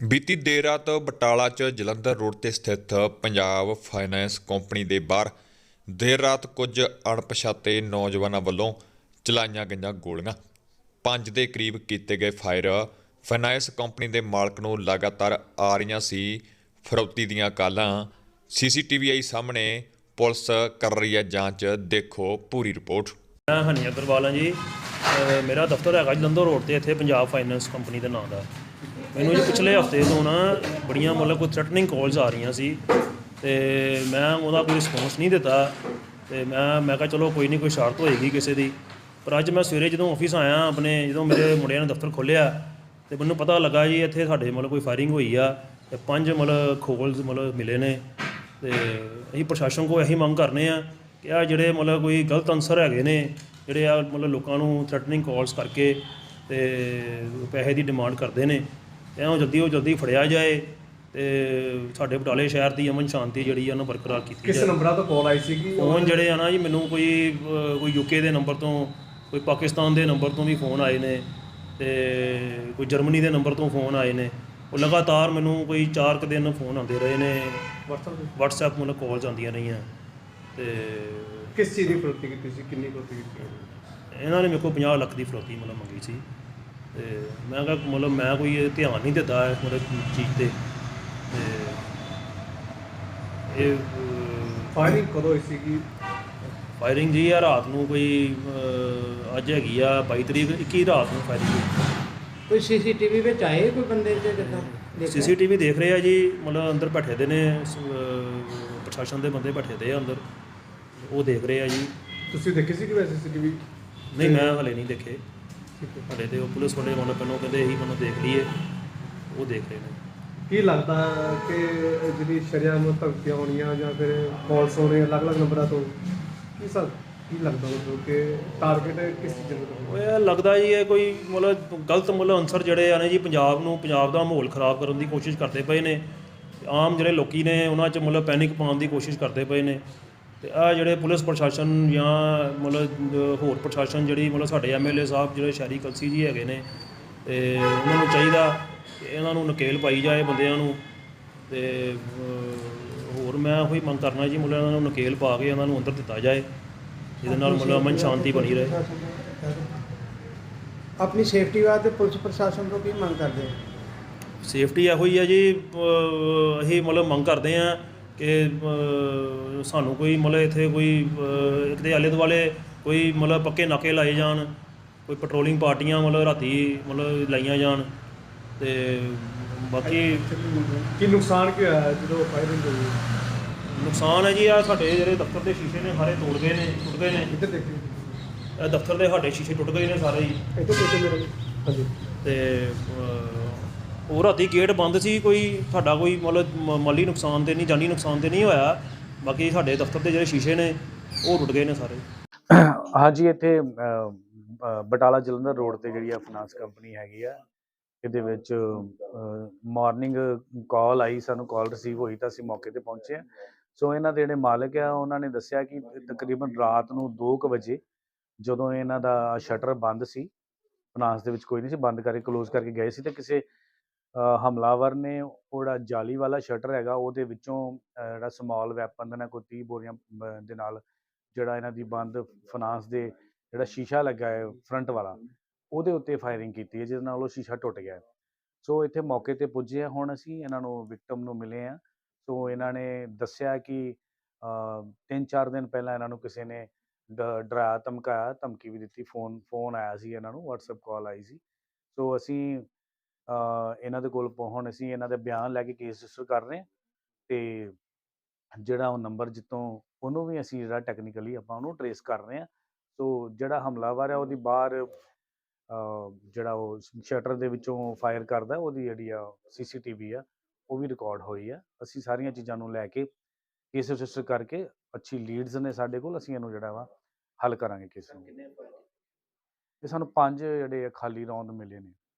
ਬੀਤੀ ਦੇਰ ਰਾਤ ਬਟਾਲਾ 'ਚ ਜਲੰਧਰ ਰੋਡ ਤੇ ਸਥਿਤ ਪੰਜਾਬ ਫਾਈਨੈਂਸ ਕੰਪਨੀ ਦੇ ਬਾਹਰ ਦੇਰ ਰਾਤ ਕੁਝ ਅਣਪਛਾਤੇ ਨੌਜਵਾਨਾਂ ਵੱਲੋਂ ਚਲਾਈਆਂ ਗਈਆਂ ਗੋਲੀਆਂ। ਪੰਜ ਦੇ ਕਰੀਬ ਕੀਤੇ ਗਏ ਫਾਇਰ ਫਾਈਨੈਂਸ ਕੰਪਨੀ ਦੇ ਮਾਲਕ ਨੂੰ ਲਗਾਤਾਰ ਆ ਰਹੀਆਂ ਸੀ। ਫਰੌਤੀ ਦੀਆਂ ਕਾਲਾਂ ਸੀਸੀਟੀਵੀ ਆਈ ਸਾਹਮਣੇ, ਪੁਲਿਸ ਕਰ ਰਹੀ ਹੈ ਜਾਂਚ, ਦੇਖੋ ਪੂਰੀ ਰਿਪੋਰਟ। ਮੈਂ ਹਨੀ ਅਗਰਵਾਲ ਹਾਂ ਜੀ। ਮੇਰਾ ਦਫ਼ਤਰ ਹੈਗਾ ਜਲੰਧਰ ਰੋਡ ਤੇ, ਇੱਥੇ ਪੰਜਾਬ ਫਾਈਨੈਂਸ ਕੰਪਨੀ ਦੇ ਨਾਂ ਦਾ। ਮੈਨੂੰ ਜੀ ਪਿਛਲੇ ਹਫ਼ਤੇ ਤੋਂ ਨਾ ਬੜੀਆਂ ਮਤਲਬ ਕੋਈ ਥ੍ਰੈਟਨਿੰਗ ਕਾਲਸ ਆ ਰਹੀਆਂ ਸੀ ਤੇ ਮੈਂ ਉਹਦਾ ਕੋਈ ਰਿਸਪੌਂਸ ਨਹੀਂ ਦਿੱਤਾ ਤੇ ਮੈਂ ਮੈਂ ਕਿਹਾ ਚਲੋ ਕੋਈ ਨਹੀਂ, ਕੋਈ ਸ਼ਰਤ ਹੋਏਗੀ ਕਿਸੇ ਦੀ। ਪਰ ਅੱਜ ਮੈਂ ਸਵੇਰੇ ਜਦੋਂ ਆਫਿਸ ਆਇਆ, ਆਪਣੇ ਜਦੋਂ ਮੇਰੇ ਮੁੰਡਿਆਂ ਨੇ ਦਫ਼ਤਰ ਖੋਲ੍ਹਿਆ ਤੇ ਮੈਨੂੰ ਪਤਾ ਲੱਗਾ ਜੀ ਇੱਥੇ ਸਾਡੇ ਮਤਲਬ ਕੋਈ ਫਾਇਰਿੰਗ ਹੋਈ ਆ ਤੇ ਪੰਜ ਮਤਲਬ ਖੋਲਸ ਮਤਲਬ ਮਿਲੇ ਨੇ ਤੇ ਅਸੀਂ ਪ੍ਰਸ਼ਾਸਨ ਕੋਲ ਇਹੀ ਮੰਗ ਕਰਨੇ ਆ ਕਿ ਆ ਜਿਹੜੇ ਮਤਲਬ ਕੋਈ ਗਲਤ ਅਨਸਰ ਹੈਗੇ ਨੇ, ਜਿਹੜੇ ਆ ਮਤਲਬ ਲੋਕਾਂ ਨੂੰ ਥ੍ਰੈਟਨਿੰਗ ਕਾਲਸ ਕਰਕੇ ਤੇ ਪੈਸੇ ਦੀ ਡਿਮਾਂਡ ਕਰਦੇ ਨੇ ਤੇ ਉਹ ਜਲਦੀ ਉਹ ਜਲਦੀ ਫੜਿਆ ਜਾਏ ਤੇ ਸਾਡੇ ਬਟਾਲੇ ਸ਼ਹਿਰ ਦੀ ਅਮਨ ਸ਼ਾਂਤੀ ਜਿਹੜੀ ਆ ਉਹਨੂੰ ਬਰਕਰਾਰ ਕੀਤੀ ਕਿਸ ਜਾਏ। ਨੰਬਰਾਂ ਤੋਂ ਕਾਲ ਆਈ ਸੀਗੀ? ਫੋਨ ਜਿਹੜੇ ਆ ਨਾ ਜੀ ਮੈਨੂੰ ਕੋਈ ਅਹ, ਕੋਈ ਯੂਕੇ ਦੇ ਨੰਬਰ ਤੋਂ ਕੋਈ ਪਾਕਿਸਤਾਨ ਦੇ ਨੰਬਰ ਤੋਂ ਵੀ ਫੋਨ ਆਏ ਨੇ ਤੇ ਕੋਈ ਜਰਮਨੀ ਦੇ ਨੰਬਰ ਤੋਂ ਫੋਨ ਆਏ ਨੇ। ਉਹ ਲਗਾਤਾਰ ਮੈਨੂੰ ਕੋਈ 4 ਕੁ ਦਿਨ ਫੋਨ ਆਉਂਦੇ ਰਹੇ ਨੇ। WhatsApp ਤੇ? ਮਤਲਬ ਕਾਲਸ ਆਉਂਦੀਆਂ ਰਹੀਆਂ। ਤੇ ਕਿਸ ਚੀਜ਼ ਦੀ ਫਰੋਤੀ ਕੀਤੀ ਸੀ? ਕਿੰਨੀ ਫਰੋਤੀ ਕੀਤੀ ਇਹਨਾਂ ਨੇ ਮੇਰੇ ਕੋਲ 50 ਲੱਖ ਦੀ ਫਰੋਤੀ ਮਤਲਬ ਮੰਗੀ ਸੀ। ਤੇ ਮੈਂ ਕਿਹਾ ਮਤਲਬ ਮੈਂ ਕੋਈ ਇਹ ਧਿਆਨ ਨਹੀਂ ਦਿੱਤਾ ਇਸ ਮਤਲਬ ਚੀਜ਼ ਤੇ ਤੇ ਇਹ ਫਾਇਰਿੰਗ ਕਦੋਂ ਹੋਈ ਸੀਗੀ? ਫਾਇਰਿੰਗ ਜੀ ਆ ਰਾਤ ਨੂੰ ਕੋਈ ਅਹ, ਅੱਜ ਹੈਗੀ ਆ 22 ਤਰੀਕ 21 ਰਾਤ ਨੂੰ ਫਾਇਰਿੰਗ ਹੋਈ। ਕੋਈ ਸੀਸੀਟੀਵੀ ਵਿੱਚ ਆਏ ਕੋਈ ਬੰਦੇ ਜੇ ਕਿਦਾਂ? ਸੀਸੀਟੀਵੀ ਦੇਖ ਰਹੇ ਆ ਜੀ ਮਤਲਬ ਅੰਦਰ ਬੈਠੇ ਦੇ ਨੇ ਸ- ਅਹ, ਪ੍ਰਸ਼ਾਸਨ ਦੇ ਬੰਦੇ ਬੈਠੇ ਦੇ ਆ ਅੰਦਰ। ਉਹ ਦੇਖ ਰਹੇ ਆ ਜੀ। ਤੁਸੀਂ ਦੇਖੀ ਸੀ ਕਿ ਵੈਸੇ ਸੀਸੀਟੀਵੀ? ਨਹੀਂ ਮੈਂ ਹਲੇ ਨਹੀਂ ਦੇਖੇ। ਹਲੇ ਤੇ ਉਹ ਪੁਲਿਸ ਵਾਲੇ ਮਤਲਬ ਪਹਿਲਾਂ ਕਹਿੰਦੇ ਇਹੀ ਮੈਨੂੰ ਦੇਖ ਲਈਏ। ਉਹ ਦੇਖ ਰਹੇ ਨੇ। ਕੀ ਲੱਗਦਾ ਕਿ ਜਿਹੜੀ ਸ਼ਰਿਆਮ ਧਮਕੀਆਂ ਹੋਣੀਆਂ ਜਾਂ ਫਿਰ ਕਾਲਸ ਹੋਣੇ ਅਲੱਗ-ਅਲੱਗ ਨੰਬਰਾਂ ਤੋਂ ਕੀ ਸਰ ਕੀ ਲੱਗਦਾ ਮਤਲਬ ਕਿ ਟਾਰਗੇਟ ਕਿਸ ਚੀਜ਼ ਦਾ ਉਹ ਇਹ ਲੱਗਦਾ ਜੀ ਇਹ ਕੋਈ ਮਤਲਬ ਗਲਤ ਮਤਲਬ ਅਨਸਰ ਜਿਹੜੇ ਆ ਨੇ ਜੀ ਪੰਜਾਬ ਨੂੰ ਪੰਜਾਬ ਦਾ ਮਾਹੌਲ ਖਰਾਬ ਕਰਨ ਦੀ ਕੋਸ਼ਿਸ਼ ਕਰਦੇ ਪਏ ਨੇ। ਆਮ ਜਿਹੜੇ ਲੋਕੀ ਨੇ ਉਹਨਾਂ 'ਚ ਮਤਲਬ ਪੈਨਿਕ ਪਾਉਣ ਦੀ ਕੋਸ਼ਿਸ਼ ਕਰਦੇ ਪਏ ਨੇ। ਤੇ ਆ ਜਿਹੜੇ ਪੁਲਿਸ ਪ੍ਰਸ਼ਾਸਨ ਜਾਂ ਮਤਲਬ ਹੋਰ ਪ੍ਰਸ਼ਾਸਨ ਜਿਹੜੀ ਮਤਲਬ ਸਾਡੇ ਐਮਐਲਏ ਸਾਹਿਬ ਜਿਹੜੇ ਸ਼ਹਿਰੀ ਕਲਸੀ ਜੀ ਹੈਗੇ ਨੇ ਤੇ ਉਹਨਾਂ ਨੂੰ ਚਾਹੀਦਾ ਕਿ ਇਹਨਾਂ ਨੂੰ ਨਕੇਲ ਪਾਈ ਜਾਏ ਬੰਦਿਆਂ ਨੂੰ। ਤੇ ਹੋਰ ਮੈਂ ਉਹੀ ਮੰਗ ਕਰਨਾ ਜੀ ਮਤਲਬ ਇਹਨਾਂ ਨੂੰ ਨਕੇਲ ਪਾ ਕੇ ਇਹਨਾਂ ਨੂੰ ਅੰਦਰ ਦਿੱਤਾ ਜਾਏ ਜਿਹਦੇ ਨਾਲ ਮਤਲਬ ਅਮਨ ਸ਼ਾਂਤੀ ਬਣੀ ਰਹੇ। ਆਪਣੀ ਸੇਫਟੀ ਵਾਸਤੇ ਪੁਲਿਸ ਪ੍ਰਸ਼ਾਸਨ ਤੋਂ ਕੀ ਮੰਗ ਕਰਦੇ ਹੋ? ਸੇਫਟੀ ਇਹੋ ਹੀ ਆ ਜੀ ਅਸੀਂ ਮਤਲਬ ਮੰਗ ਕਰਦੇ ਆ ਕਿ ਸਾਨੂੰ ਕੋਈ ਮਤਲਬ ਇੱਥੇ ਕੋਈ ਇੱਕ ਦੇ ਆਲੇ ਦੁਆਲੇ ਕੋਈ ਮਤਲਬ ਪੱਕੇ ਨਾਕੇ ਲਾਏ ਜਾਣ ਕੋਈ ਪੈਟਰੋਲਿੰਗ ਪਾਰਟੀਆਂ ਮਤਲਬ ਰਾਤੀ ਮਤਲਬ ਲਾਈਆਂ ਜਾਣ ਤੇ ਬਾਕੀ ਕੀ ਨੁਕਸਾਨ ਕੀ ਹੋਇਆ ਜਦੋਂ ਫਾਇਰਿੰਗ ਹੋਈ? ਨੁਕਸਾਨ ਹੈ ਜੀ ਆ ਸਾਡੇ ਜਿਹੜੇ ਦਫ਼ਤਰ ਦੇ ਸ਼ੀਸ਼ੇ ਨੇ ਸਾਰੇ ਤੋੜ ਗਏ ਨੇ ਟੁੱਟ ਗਏ ਨੇ। ਇੱਧਰ ਦੇਖੀ? ਦਫ਼ਤਰ ਦੇ ਸਾਡੇ ਸ਼ੀਸ਼ੇ ਟੁੱਟ ਗਏ ਨੇ ਸਾਰੇ ਹੀ। ਇੱਧਰ ਦੇਖੋ ਮੇਰੇ? ਹਾਂਜੀ ਤੇ ਉਹ ਰਾਤੀ ਗੇਟ ਬੰਦ ਸੀ, ਕੋਈ ਸਾਡਾ ਕੋਈ ਮਤਲਬ ਮਾਲੀ ਨੁਕਸਾਨ ਤੇ ਨਹੀਂ, ਜਾਨੀ ਨੁਕਸਾਨ ਤੇ ਨਹੀਂ ਹੋਇਆ। ਬਾਕੀ ਸਾਡੇ ਦਫ਼ਤਰ ਦੇ ਜਿਹੜੇ ਸ਼ੀਸ਼ੇ ਨੇ, ਉਹ ਟੁੱਟ ਗਏ ਨੇ ਸਾਰੇ। ਹਾਂਜੀ, ਇੱਥੇ ਬਟਾਲਾ ਜਲੰਧਰ ਰੋਡ ਤੇ ਜਿਹੜੀ ਆ ਫਾਈਨਾਂਸ ਕੰਪਨੀ ਹੈਗੀ ਆ, ਇਹਦੇ ਵਿੱਚ ਮਾਰਨਿੰਗ ਕਾਲ ਆਈ, ਸਾਨੂੰ ਕਾਲ ਰਿਸੀਵ ਹੋਈ ਤਾਂ ਅਸੀਂ ਮੌਕੇ ਤੇ ਪਹੁੰਚੇ ਆ ਸੋ ਇਹਨਾਂ ਦੇ ਜਿਹੜੇ ਮਾਲਕ ਆ, ਉਹਨਾਂ ਨੇ ਦੱਸਿਆ ਕਿ ਤਕਰੀਬਨ ਰਾਤ ਨੂੰ 2:00 ਵਜੇ ਜਦੋਂ ਇਹਨਾਂ ਦਾ ਸ਼ਟਰ ਬੰਦ ਸੀ ਫਾਈਨਾਂਸ ਦੇ ਵਿੱਚ ਕੋਈ ਨਹੀਂ ਸੀ, ਬੰਦ ਕਰਕੇ ਕਲੋਜ਼ ਕਰਕੇ ਗਏ ਸੀ ਤੇ ਕਿਸੇ ਹਮਲਾਵਰ ਨੇ ਉਹ ਜਿਹੜਾ ਜਾਲੀ ਵਾਲਾ ਸ਼ਟਰ ਹੈਗਾ, ਉਹਦੇ ਵਿੱਚੋਂ ਜਿਹੜਾ ਸਮਾਲ ਵੈਪਨ ਦੇ ਨਾਲ ਕੋਈ 30 ਬੋਰੀਆਂ ਦੇ ਨਾਲ ਜਿਹੜਾ ਇਹਨਾਂ ਦੀ ਬੰਦ ਫਾਈਨਾਂਸ ਦੇ ਜਿਹੜਾ ਸ਼ੀਸ਼ਾ ਲੱਗਾ ਹੈ ਫਰੰਟ ਵਾਲਾ, ਉਹਦੇ ਉੱਤੇ ਫਾਇਰਿੰਗ ਕੀਤੀ ਹੈ ਜਿਸ ਨਾਲ ਉਹ ਸ਼ੀਸ਼ਾ ਟੁੱਟ ਗਿਆ ਸੋ ਇੱਥੇ ਮੌਕੇ ਤੇ ਪੁੱਜੇ ਆ ਹੁਣ ਅਸੀਂ ਇਹਨਾਂ ਨੂੰ ਵਿਕਟਮ ਨੂੰ ਮਿਲੇ ਆ ਸੋ ਇਹਨਾਂ ਨੇ ਦੱਸਿਆ ਕਿ ਤਿੰਨ ਚਾਰ ਦਿਨ ਪਹਿਲਾਂ ਇਹਨਾਂ ਨੂੰ ਕਿਸੇ ਨੇ ਡ- ਡਰਾਇਆ, ਧਮਕਾਇਆ, ਧਮਕੀ ਵੀ ਦਿੱਤੀ, ਫੋਨ ਫੋਨ ਆਇਆ ਸੀ ਇਹਨਾਂ ਨੂੰ, WhatsApp ਕਾਲ ਆਈ ਸੀ। ਸੋ ਅਸੀਂ ਇਹਨਾਂ ਦੇ ਕੋਲ ਪਹੁੰ- ਹੁਣ ਅਸੀਂ ਇਹਨਾਂ ਦੇ ਬਿਆਨ ਲੈ ਕੇ ਕੇਸ ਰਜਿਸਟਰ ਕਰ ਰਹੇ ਹਾਂ ਤੇ ਜਿਹੜਾ ਉਹ ਨੰਬਰ ਜਿੱਤੋਂ ਉਹਨੂੰ ਵੀ ਅਸੀਂ ਜਿਹੜਾ ਟੈਕਨੀਕਲੀ ਆਪਾਂ ਉਹਨੂੰ ਟਰੇਸ ਕਰ ਰਹੇ ਹਾਂ। ਸੋ ਜਿਹੜਾ ਹਮਲਾਵਰ ਹੈ ਉਹਦੀ ਬਾਹਰ ਜਿਹੜਾ ਉਹ ਸ਼ਟਰ ਦੇ ਵਿੱਚੋਂ ਫਾਇਰ ਕਰਦਾ ਉਹਦੀ ਜਿਹੜੀ ਆ ਸੀਸੀਟੀਵੀ ਆ ਉਹ ਵੀ ਰਿਕਾਰਡ ਹੋਈ ਆ। ਅਸੀਂ ਸਾਰੀਆਂ ਚੀਜ਼ਾਂ ਨੂੰ ਲੈ ਕੇ ਕੇਸ ਰਜਿਸਟਰ ਕਰਕੇ ਅੱਛੀ ਲੀਡਸ ਨੇ ਸਾਡੇ ਕੋਲ ਅਸੀਂ ਇਹਨੂੰ ਜਿਹੜਾ ਵਾ ਹੱਲ ਕਰਾਂਗੇ ਕੇਸ ਨੂੰ। ਇਹ ਸਾਨੂੰ ਪੰਜ ਜਿਹੜੇ ਆ ਖਾਲੀ ਰੌਂਦ ਮਿਲੇ ਨੇ।